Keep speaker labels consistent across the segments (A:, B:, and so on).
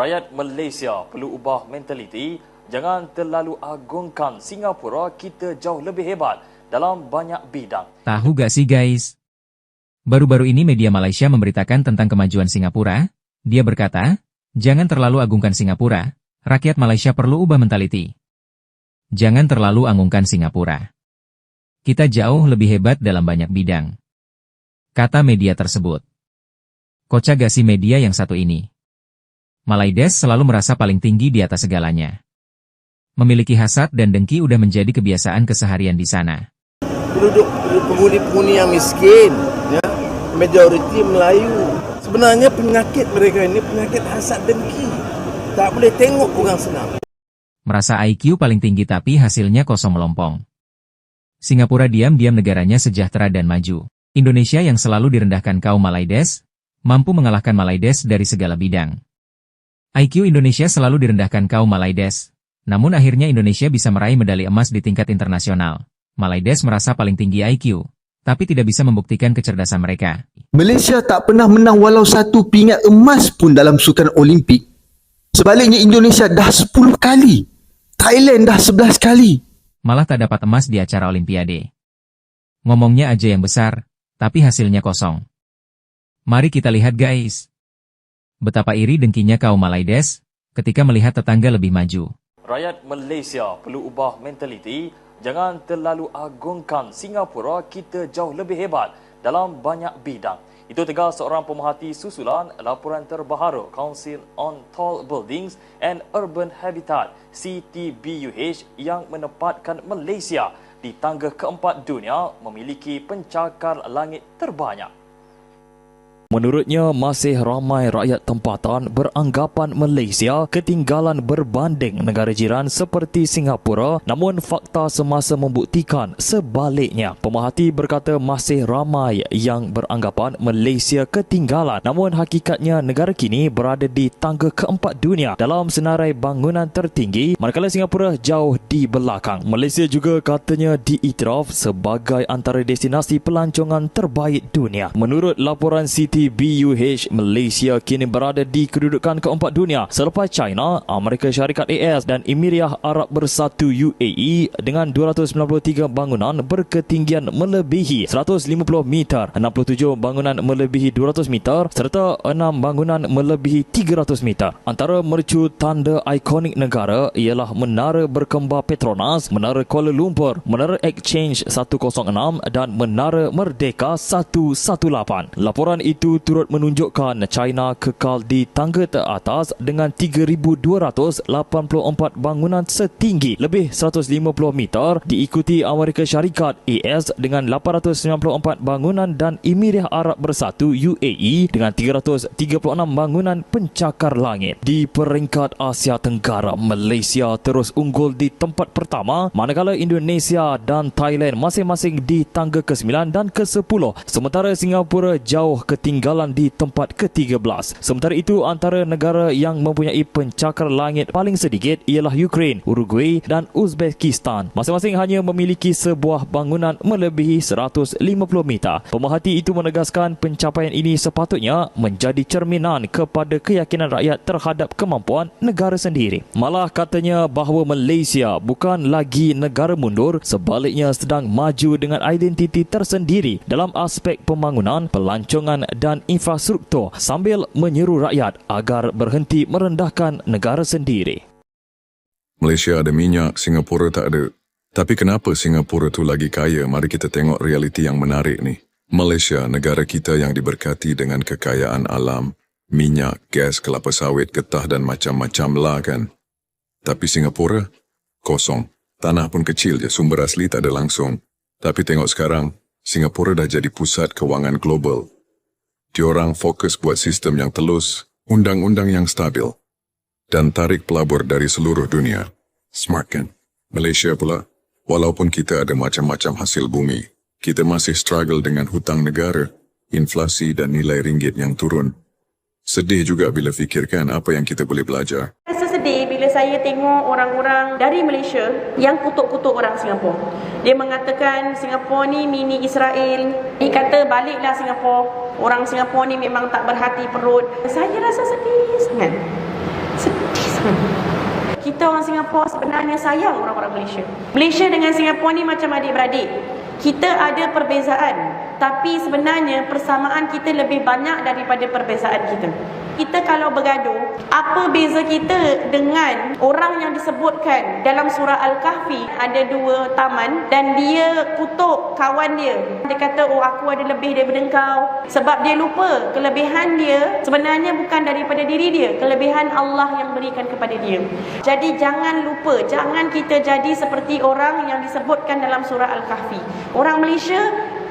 A: Rakyat Malaysia perlu ubah mentaliti, jangan terlalu agungkan Singapura kita jauh lebih hebat dalam banyak bidang.
B: Tahu gak sih guys? Baru-baru ini media Malaysia memberitakan tentang kemajuan Singapura. Dia berkata, jangan terlalu agungkan Singapura, rakyat Malaysia perlu ubah mentaliti. Jangan terlalu angungkan Singapura. Kita jauh lebih hebat dalam banyak bidang. Kata media tersebut. Kocak media yang satu ini? Malaides selalu merasa paling tinggi di atas segalanya. Memiliki hasad dan dengki udah menjadi kebiasaan keseharian di sana.
C: penduduk penghuni-penghuni yang miskin ya majoriti Melayu sebenarnya penyakit mereka ini penyakit hasad dengki tak boleh tengok orang senang
B: Merasa IQ paling tinggi tapi hasilnya kosong melompong. Singapura diam-diam negaranya sejahtera dan maju. Indonesia yang selalu direndahkan kaum Malaides, mampu mengalahkan Malaides dari segala bidang. IQ Indonesia selalu direndahkan kaum Malaides, namun akhirnya Indonesia bisa meraih medali emas di tingkat internasional. Malaides merasa paling tinggi IQ, tapi tidak bisa membuktikan kecerdasan mereka.
D: Malaysia tak pernah menang walau satu pingat emas pun dalam sukan Olimpik. Sebaliknya Indonesia dah 10 kali. Thailand dah 11 kali.
B: Malah tak dapat emas di acara Olimpiade. Ngomongnya aja yang besar, tapi hasilnya kosong. Mari kita lihat guys. Betapa iri dengkinya kaum Malaides ketika melihat tetangga lebih maju.
A: Rakyat Malaysia perlu ubah mentaliti, jangan terlalu agungkan Singapura kita jauh lebih hebat dalam banyak bidang. Itu tegas seorang pemerhati susulan laporan terbaru Council on Tall Buildings and Urban Habitat CTBUH yang menempatkan Malaysia di tangga keempat dunia memiliki pencakar langit terbanyak. Menurutnya, masih ramai rakyat tempatan beranggapan Malaysia ketinggalan berbanding negara jiran seperti Singapura namun fakta semasa membuktikan sebaliknya. Pemerhati berkata masih ramai yang beranggapan Malaysia ketinggalan namun hakikatnya negara kini berada di tangga keempat dunia dalam senarai bangunan tertinggi manakala Singapura jauh di belakang. Malaysia juga katanya diiktiraf sebagai antara destinasi pelancongan terbaik dunia. Menurut laporan City BUH Malaysia kini berada di kedudukan keempat dunia selepas China, Amerika Syarikat AS dan Emiria Arab Bersatu UAE dengan 293 bangunan berketinggian melebihi 150 meter, 67 bangunan melebihi 200 meter serta 6 bangunan melebihi 300 meter. Antara mercu tanda ikonik negara ialah Menara Berkembar Petronas, Menara Kuala Lumpur, Menara Exchange 106 dan Menara Merdeka 118. Laporan itu turut menunjukkan China kekal di tangga teratas dengan 3,284 bangunan setinggi lebih 150 meter diikuti Amerika Syarikat AS dengan 894 bangunan dan Emiria Arab Bersatu UAE dengan 336 bangunan pencakar langit. Di peringkat Asia Tenggara, Malaysia terus unggul di tempat pertama manakala Indonesia dan Thailand masing-masing di tangga ke-9 dan ke-10 sementara Singapura jauh ketinggalan di tempat ke-13. Sementara itu antara negara yang mempunyai pencakar langit paling sedikit ialah Ukraine, Uruguay dan Uzbekistan. Masing-masing hanya memiliki sebuah bangunan melebihi 150 meter. Pemerhati itu menegaskan pencapaian ini sepatutnya menjadi cerminan kepada keyakinan rakyat terhadap kemampuan negara sendiri. Malah katanya bahawa Malaysia bukan lagi negara mundur, sebaliknya sedang maju dengan identiti tersendiri dalam aspek pembangunan, pelancongan dan infrastruktur sambil menyeru rakyat agar berhenti merendahkan negara sendiri.
E: Malaysia ada minyak, Singapura tak ada. Tapi kenapa Singapura tu lagi kaya? Mari kita tengok realiti yang menarik ni. Malaysia, negara kita yang diberkati dengan kekayaan alam, minyak, gas, kelapa sawit, getah dan macam-macam lah kan. Tapi Singapura, kosong. Tanah pun kecil je, sumber asli tak ada langsung. Tapi tengok sekarang, Singapura dah jadi pusat kewangan global. Diorang fokus buat sistem yang telus, undang-undang yang stabil, dan tarik pelabur dari seluruh dunia. Smart kan? Malaysia pula, walaupun kita ada macam-macam hasil bumi, kita masih struggle dengan hutang negara, inflasi dan nilai ringgit yang turun. Sedih juga bila fikirkan apa yang kita boleh belajar.
F: Sedih saya tengok orang-orang dari Malaysia yang kutuk-kutuk orang Singapura. Dia mengatakan Singapura ni mini Israel. Dia kata baliklah Singapura. Orang Singapura ni memang tak berhati perut. Saya rasa sedih sangat. Kita orang Singapura sebenarnya sayang orang-orang Malaysia. Malaysia dengan Singapura ni macam adik-beradik. Kita ada perbezaan, tapi sebenarnya persamaan kita lebih banyak daripada perbezaan kita. Kita kalau bergaduh, apa beza kita dengan orang yang disebutkan dalam surah Al-Kahfi ada dua taman dan dia kutuk kawan dia. Dia kata, "Oh, aku ada lebih daripada engkau." Sebab dia lupa kelebihan dia sebenarnya bukan daripada diri dia, kelebihan Allah yang berikan kepada dia. Jadi jangan lupa, jangan kita jadi seperti orang yang disebutkan dalam surah Al-Kahfi. Orang Malaysia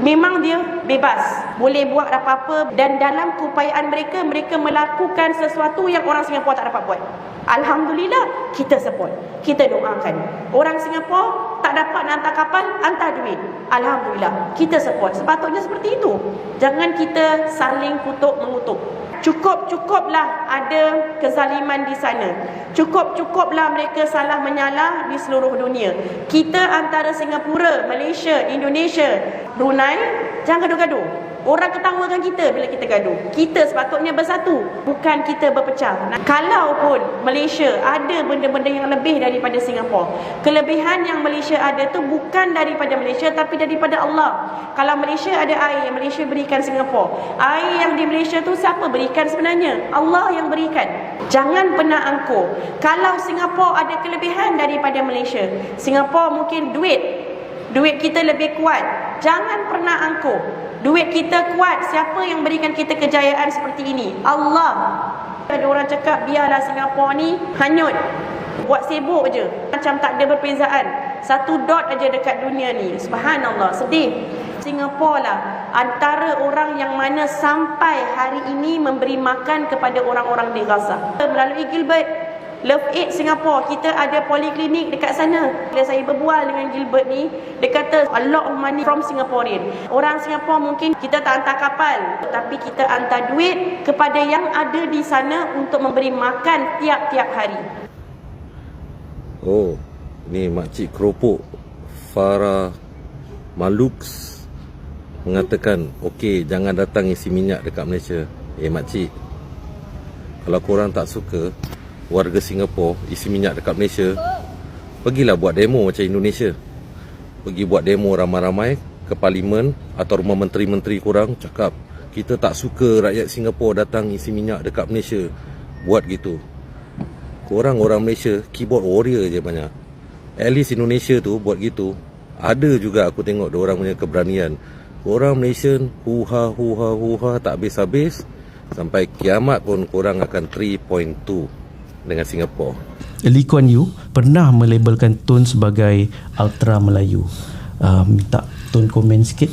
F: Memang dia bebas. Boleh buat apa-apa Dan dalam keupayaan mereka Mereka melakukan sesuatu yang orang Singapura tak dapat buat. Alhamdulillah Kita support. Kita doakan. Orang Singapura tak dapat nak hantar kapal Hantar duit. Alhamdulillah Kita support. Sepatutnya seperti itu. Jangan kita saling kutuk mengutuk Cukup-cukuplah ada kezaliman di sana. Cukup-cukuplah mereka salah menyalah di seluruh dunia. Kita antara Singapura, Malaysia, Indonesia, Brunei, jangan gaduh-gaduh. Orang ketawakan kita bila kita gaduh. Kita sepatutnya bersatu, bukan kita berpecah. Nah, Kalaupun Malaysia ada benda-benda yang lebih daripada Singapura, kelebihan yang Malaysia ada tu bukan daripada Malaysia tapi daripada Allah. Kalau Malaysia ada air, Malaysia berikan Singapura. Air yang di Malaysia tu siapa berikan sebenarnya? Allah yang berikan. Jangan pernah angkuh. Kalau Singapura ada kelebihan daripada Malaysia, Singapura mungkin duit Duit kita lebih kuat. Jangan pernah angkuh. Duit kita kuat. Siapa yang berikan kita kejayaan seperti ini? Allah. Ada orang cakap biarlah Singapura ni hanyut. Buat sibuk je. Macam tak ada perbezaan. Satu dot aja dekat dunia ni. Subhanallah. Sedih. Singapura lah antara orang yang mana sampai hari ini memberi makan kepada orang-orang di Gaza. Melalui Gilbert Love Aid Singapore kita ada poliklinik dekat sana. Bila saya berbual dengan Gilbert ni, dia kata a lot of money from Singaporean. Orang Singapore mungkin kita tak hantar kapal, tapi kita hantar duit kepada yang ada di sana untuk memberi makan tiap-tiap hari.
G: Oh, ni makcik keropok Farah Malux mengatakan, okey jangan datang isi minyak dekat Malaysia. Eh makcik, kalau korang tak suka warga Singapura isi minyak dekat Malaysia, pergilah buat demo macam Indonesia. Pergi buat demo ramai-ramai ke parlimen atau rumah menteri-menteri korang cakap, kita tak suka rakyat Singapura datang isi minyak dekat Malaysia. Buat gitu. Korang orang Malaysia keyboard warrior je banyak. At least Indonesia tu buat gitu. Ada juga aku tengok orang punya keberanian. Orang Malaysian huha huha huha tak habis-habis sampai kiamat pun korang akan 3.2 dengan Singapura.
H: Lee Kuan Yew pernah melabelkan Tun sebagai Ultra Melayu. Uh, minta Tun komen sikit.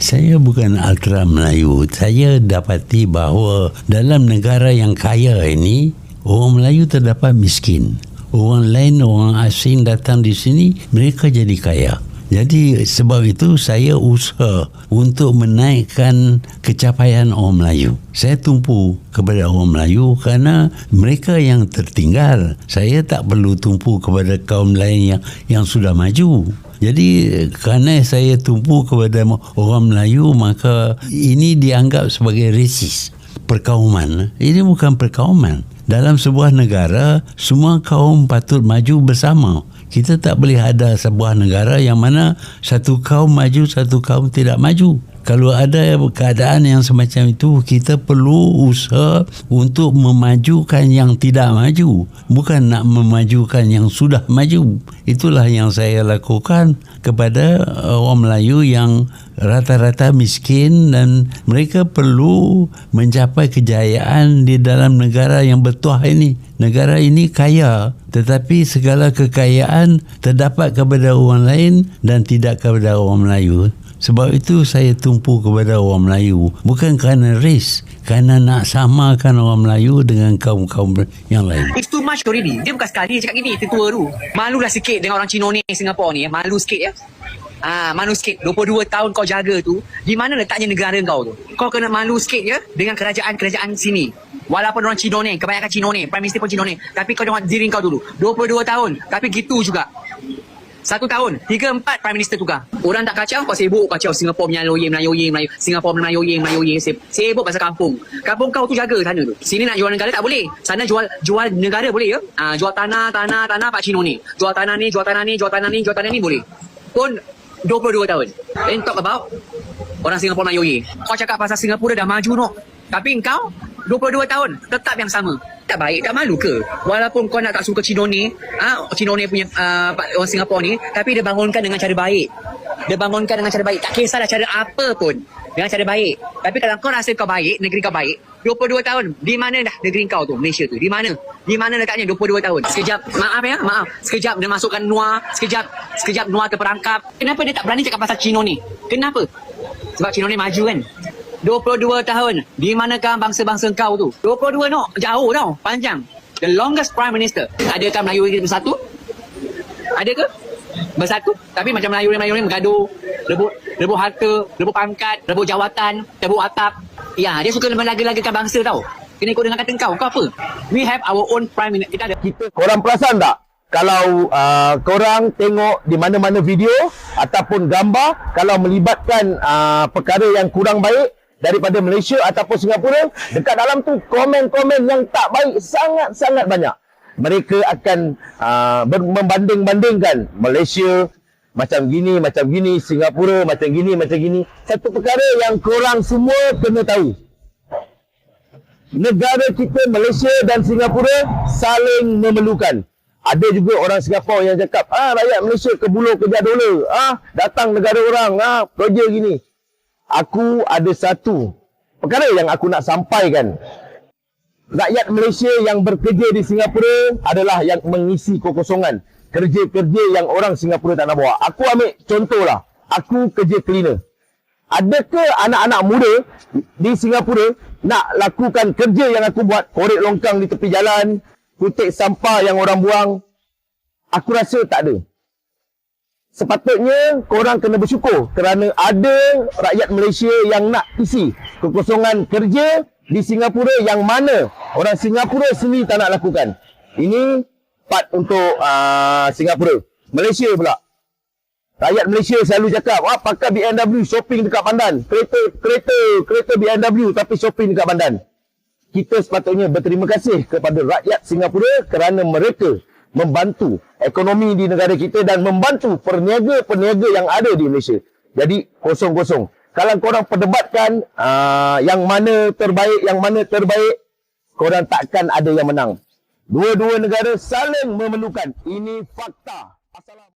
I: Saya bukan ultra Melayu. Saya dapati bahawa dalam negara yang kaya ini, orang Melayu terdapat miskin. Orang lain, orang asing datang di sini, mereka jadi kaya. Jadi sebab itu saya usaha untuk menaikkan kecapaian orang Melayu. Saya tumpu kepada orang Melayu kerana mereka yang tertinggal. Saya tak perlu tumpu kepada kaum lain yang yang sudah maju. Jadi kerana saya tumpu kepada orang Melayu maka ini dianggap sebagai resis perkauman. Ini bukan perkauman. Dalam sebuah negara semua kaum patut maju bersama kita tak boleh ada sebuah negara yang mana satu kaum maju, satu kaum tidak maju. Kalau ada keadaan yang semacam itu, kita perlu usaha untuk memajukan yang tidak maju. Bukan nak memajukan yang sudah maju. Itulah yang saya lakukan kepada orang Melayu yang rata-rata miskin dan mereka perlu mencapai kejayaan di dalam negara yang bertuah ini. Negara ini kaya tetapi segala kekayaan terdapat kepada orang lain dan tidak kepada orang Melayu. Sebab itu saya tumpu kepada orang Melayu. Bukan kerana race. Kerana nak samakan orang Melayu dengan kaum-kaum yang lain.
J: It's too much already. Dia bukan sekali cakap gini, tetua tu. Malulah sikit dengan orang Cino ni Singapura ni. Malu sikit ya. Ah, malu sikit. 22 tahun kau jaga tu. Di mana letaknya negara kau tu? Kau kena malu sikit ya dengan kerajaan-kerajaan sini. Walaupun orang Cino ni, kebanyakan Cino ni, Prime Minister pun Cino ni. Tapi kau tengok diri kau dulu. 22 tahun. Tapi gitu juga. Satu tahun, tiga empat Prime Minister tukar. Orang tak kacau, kau sibuk kacau Singapura Melayu Melayu Melayu Singapura Melayu Melayu Sibuk pasal kampung. Kampung kau tu jaga sana tu. Sini nak jual negara tak boleh. Sana jual jual negara boleh ya? Ah, jual tanah, tanah, tanah Pak Cino ni. Jual tanah ni, jual tanah ni, jual tanah ni, jual tanah ni boleh. Pun 22 tahun. Then talk about orang Singapura Melayu Kau cakap pasal Singapura dah maju no. Tapi engkau 22 tahun tetap yang sama. Tak baik, tak malu ke? Walaupun kau nak tak suka Cino ni, ah Cino ni punya uh, orang Singapura ni, tapi dia bangunkan dengan cara baik. Dia bangunkan dengan cara baik. Tak kisahlah cara apa pun. Dengan cara baik. Tapi kalau kau rasa kau baik, negeri kau baik, 22 tahun, di mana dah negeri kau tu, Malaysia tu? Di mana? Di mana letaknya 22 tahun? Sekejap, maaf ya, maaf. Sekejap dia masukkan Noah, sekejap, sekejap Noah terperangkap. Kenapa dia tak berani cakap pasal Cino ni? Kenapa? Sebab Cino ni maju kan? 22 tahun. Di manakah bangsa-bangsa kau tu? 22 no, jauh tau, panjang. The longest prime minister. Adakah Melayu ini bersatu? Ada ke? Bersatu. Tapi macam Melayu Melayu ni bergaduh, rebut rebut harta, rebut pangkat, rebut jawatan, rebut atap. Ya, dia suka melaga-lagakan bangsa tau. Kena ikut dengan kata kau. Kau apa? We have our own prime minister. Kita ada.
C: kita korang perasan tak kalau uh, korang tengok di mana-mana video ataupun gambar kalau melibatkan uh, perkara yang kurang baik daripada Malaysia ataupun Singapura dekat dalam tu komen-komen yang tak baik sangat-sangat banyak mereka akan uh, membanding-bandingkan Malaysia macam gini, macam gini, Singapura macam gini, macam gini. Satu perkara yang korang semua kena tahu negara kita Malaysia dan Singapura saling memerlukan. Ada juga orang Singapura yang cakap, ah rakyat Malaysia ke buluh kerja dolar, ah datang negara orang, ah kerja gini. Aku ada satu perkara yang aku nak sampaikan. Rakyat Malaysia yang bekerja di Singapura adalah yang mengisi kekosongan. Kerja-kerja yang orang Singapura tak nak bawa. Aku ambil contohlah. Aku kerja cleaner. Adakah anak-anak muda di Singapura nak lakukan kerja yang aku buat, korek longkang di tepi jalan, kutip sampah yang orang buang? Aku rasa tak ada. Sepatutnya korang kena bersyukur kerana ada rakyat Malaysia yang nak isi kekosongan kerja di Singapura yang mana orang Singapura sendiri tak nak lakukan. Ini part untuk uh, Singapura. Malaysia pula. Rakyat Malaysia selalu cakap, wah pakai BMW shopping dekat Pandan. Kereta kereta kereta BMW tapi shopping dekat Pandan. Kita sepatutnya berterima kasih kepada rakyat Singapura kerana mereka membantu ekonomi di negara kita dan membantu perniaga-perniaga yang ada di Malaysia. Jadi kosong-kosong. Kalau korang perdebatkan uh, yang mana terbaik, yang mana terbaik, korang takkan ada yang menang. Dua-dua negara saling memerlukan. Ini fakta.